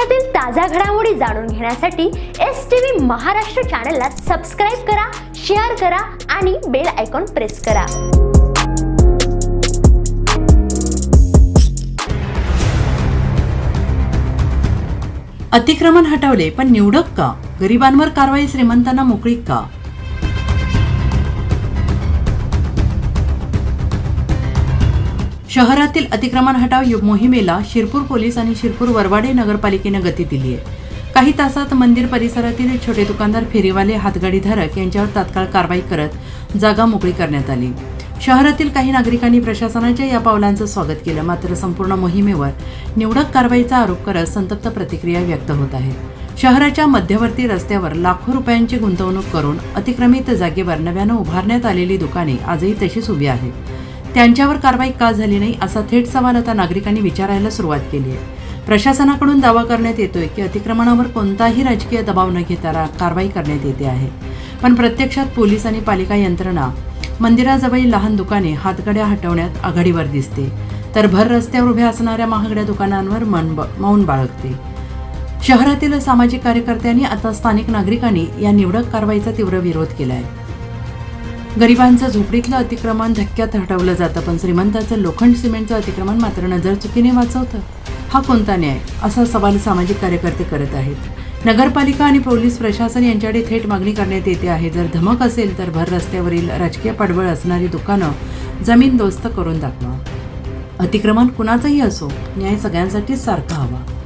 देशातील ताज्या घडामोडी जाणून घेण्यासाठी एस टी व्ही महाराष्ट्र चॅनलला सबस्क्राईब करा शेअर करा आणि बेल आयकॉन प्रेस करा. अतिक्रमण हटवले पण निवडक का? गरिबांवर कारवाई श्रीमंतांना मोकळी का? शहरातील अतिक्रमण हटाव मोहिमेला शिरपूर पोलीस आणि शिरपूर वरवाडे नगरपालिकेनं गती दिली आहे काही तासात मंदिर परिसरातील छोटे दुकानदार फेरीवाले हातगाडीधारक यांच्यावर तात्काळ कारवाई करत जागा मोकळी करण्यात आली. शहरातील काही नागरिकांनी प्रशासनाच्या या पावलांचं स्वागत केलं. मात्र संपूर्ण मोहिमेवर निवडक कारवाईचा आरोप करत संतप्त प्रतिक्रिया व्यक्त होत आहेत शहराच्या मध्यवर्ती रस्त्यावर लाखो रुपयांची गुंतवणूक करून अतिक्रमित जागेवर नव्यानं उभारण्यात आलेली दुकाने आजही तशीच उभी आहेत. त्यांच्यावर कारवाई का झाली नाही असा थेट सवाल आता नागरिकांनी विचारायला सुरुवात केली आहे. प्रशासनाकडून दावा करण्यात येतोय की अतिक्रमणावर कोणताही राजकीय दबाव न घेता कारवाई करण्यात येते आहे. पण प्रत्यक्षात पोलीस आणि पालिका यंत्रणा मंदिराजवळील लहान दुकाने हातगड्या हटवण्यात आघाडीवर दिसते. तर भर रस्त्यावर उभ्या असणाऱ्या महागड्या दुकानांवर मन ब- मौन बाळगते. शहरातील सामाजिक कार्यकर्त्यांनी आता स्थानिक नागरिकांनी या निवडक कारवाईचा तीव्र विरोध केला आहे गरिबांचं झोपडीतलं अतिक्रमण धक्क्यात हटवलं जातं पण श्रीमंताचं लोखंड सिमेंटचं अतिक्रमण मात्र नजर चुकीने वाचवतं. हा कोणता न्याय? असा सवाल सामाजिक कार्यकर्ते करत आहेत. नगरपालिका आणि पोलीस प्रशासन यांच्याकडे थेट मागणी करण्यात येते आहे. जर धमक असेल तर भर रस्त्यावरील राजकीय पडवळ असणारी दुकानं जमीन दोस्त करून दाखवा. अतिक्रमण कुणाचंही असो न्याय सगळ्यांसाठीच सारखा हवा.